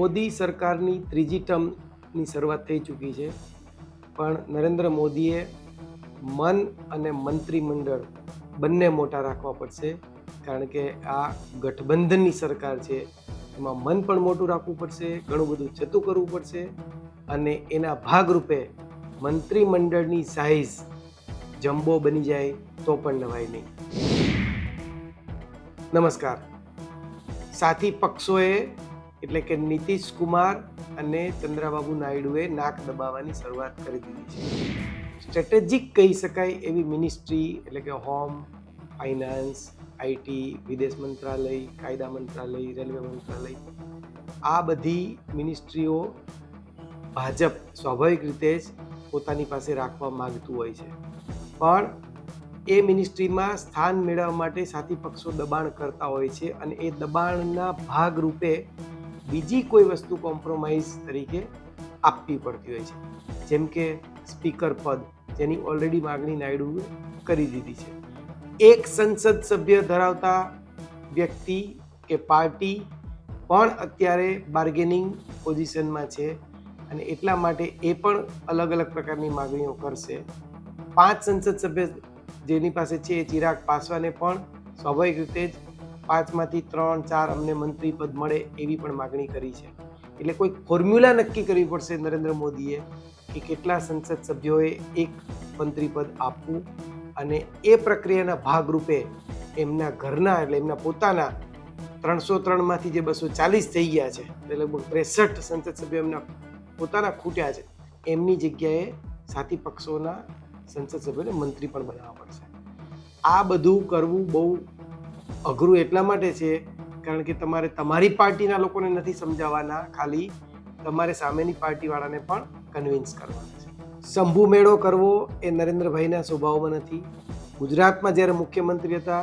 મોદી સરકારની ત્રીજી ટર્મની શરૂઆત થઈ ચૂકી છે. પણ નરેન્દ્ર મોદીએ મન અને મંત્રીમંડળ બંને મોટા રાખવા પડશે, કારણ કે આ ગઠબંધનની સરકાર છે. એમાં મન પણ મોટું રાખવું પડશે, ઘણું બધું જતું કરવું પડશે અને એના ભાગરૂપે મંત્રીમંડળની સાઇઝ જમ્બો બની જાય તો પણ નવાય નહીં. નમસ્કાર. સાથી પક્ષોએ એટલે કે નીતિશ કુમાર અને ચંદ્રાબાબુ નાયડુએ નાક દબાવવાની શરૂઆત કરી દીધી છે. સ્ટ્રેટેજિક કહી શકાય એવી મિનિસ્ટ્રી એટલે કે હોમ, ફાઇનાન્સ આઈટી વિદેશ મંત્રાલય, કાયદા મંત્રાલય, રેલવે મંત્રાલય, આ બધી મિનિસ્ટ્રીઓ ભાજપ સ્વાભાવિક રીતે જ પોતાની પાસે રાખવા માંગતું હોય છે. પણ એ મિનિસ્ટ્રીમાં સ્થાન મેળવવા માટે સાથી પક્ષો દબાણ કરતા હોય છે અને એ દબાણના ભાગરૂપે બીજી કોઈ વસ્તુ કોમ્પ્રોમાઇઝ તરીકે આપવી પડતી હોય છે. જેમ કે સ્પીકર પદ, જેની ઓલરેડી માગણી નાયડુએ કરી દીધી છે. એક સંસદ સભ્ય ધરાવતા વ્યક્તિ કે પાર્ટી પણ અત્યારે બાર્ગેનિંગ પોઝિશનમાં છે અને એટલા માટે એ પણ અલગ અલગ પ્રકારની માગણીઓ કરશે. પાંચ સંસદ સભ્ય જેની પાસે છે એ ચિરાગ પાસવાને પણ સ્વાભાવિક રીતે જ પાંચમાંથી ત્રણ, ચાર અમને મંત્રી પદ મળે એવી પણ માગણી કરી છે. એટલે કોઈ ફોર્મ્યુલા નક્કી કરવી પડશે નરેન્દ્ર મોદીએ કે કેટલા સંસદ સભ્યોએ એક મંત્રી પદ આપવું અને એ પ્રક્રિયાના ભાગરૂપે એમના ઘરના એટલે એમના પોતાના ત્રણસો ત્રણમાંથી જે બસો ચાલીસ થઈ ગયા છે, એટલે લગભગ ત્રેસઠ સંસદ સભ્યો એમના પોતાના ખૂટ્યા છે, એમની જગ્યાએ સાથી પક્ષોના સંસદ સભ્યોને મંત્રી પણ બનાવવા પડશે. આ બધું કરવું બહુ અઘરું એટલા માટે છે, કારણ કે તમારે તમારી પાર્ટીના લોકોને નથી સમજાવવાના ખાલી તમારે સામેની પાર્ટીવાળાને પણ કન્વિન્સ કરવાના છે. શંભુ મેળો કરવો એ નરેન્દ્રભાઈના સ્વભાવમાં નથી. ગુજરાતમાં જ્યારે મુખ્યમંત્રી હતા,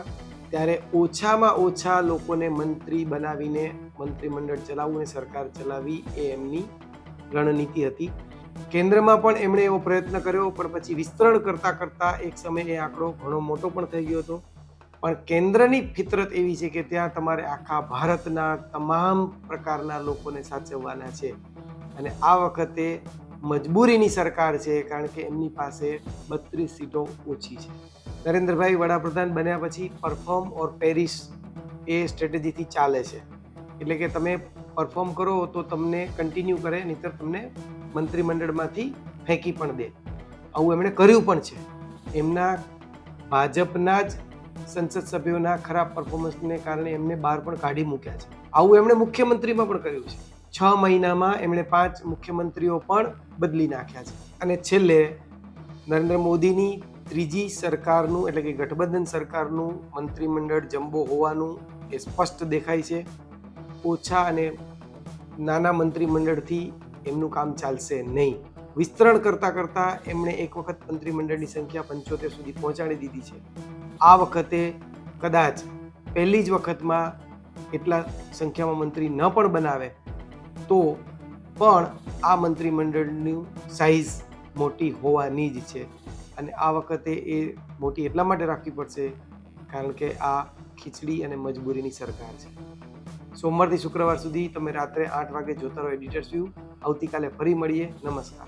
ત્યારે ઓછામાં ઓછા લોકોને મંત્રી બનાવીને મંત્રીમંડળ ચલાવવું અને સરકાર ચલાવવી એ એમની રણનીતિ હતી. કેન્દ્રમાં પણ એમણે એવો પ્રયત્ન કર્યો, પણ પછી વિસ્તરણ કરતાં કરતાં એક સમયે એ આંકડો ઘણો મોટો પણ થઈ ગયો હતો. પણ કેન્દ્રની ફિતરત એવી છે કે ત્યાં તમારે આખા ભારતના તમામ પ્રકારના લોકોને સાચવવાના છે. અને આ વખતે મજબૂરીની સરકાર છે કારણ કે એમની પાસે બત્રીસ સીટો ઓછી છે. નરેન્દ્રભાઈ વડાપ્રધાન બન્યા પછી પરફોર્મ ઓર પેરિસ એ સ્ટ્રેટેજીથી ચાલે છે. એટલે કે તમે પરફોર્મ કરો તો તમને કન્ટિન્યુ કરે, નહીતર તમને મંત્રીમંડળમાંથી ફેંકી પણ દે. આવું એમણે કર્યું પણ છે. એમના ભાજપના જ સંસદ સભ્યોના ખરાબ પરફોર્મન્સને કારણે એમને બહાર પણ કાઢી મૂક્યા છે. આવું એમણે મુખ્યમંત્રીમાં પણ કર્યું છે. છ મહિનામાં એમણે પાંચ મુખ્યમંત્રીઓ પણ બદલી નાખ્યા છે. અને છેલ્લે નરેન્દ્ર મોદીની ત્રીજી સરકારનું એટલે કે ગઠબંધન સરકારનું મંત્રીમંડળ જમ્બો હોવાનું એ સ્પષ્ટ દેખાય છે. ઓછા અને નાના મંત્રીમંડળથી એમનું કામ ચાલશે નહીં. વિસ્તરણ કરતાં કરતાં એમણે એક વખત મંત્રીમંડળની સંખ્યા પંચોતેર સુધી પહોંચાડી દીધી છે. આ વખતે કદાચ પહેલી જ વખતમાં એટલા સંખ્યામાં મંત્રી ન પણ બનાવે, તો પણ આ મંત્રીમંડળની સાઇઝ મોટી હોવાની જ છે. અને આ વખતે એ મોટી એટલા માટે રાખવી પડશે, કારણ કે આ ખીચડી અને મજબૂરીની સરકાર છે. સોમવારથી શુક્રવાર સુધી તમે રાત્રે આઠ વાગે જોતા રહો એડિટર્સ વ્યૂ આવતીકાલે ફરી મળીએ. નમસ્કાર.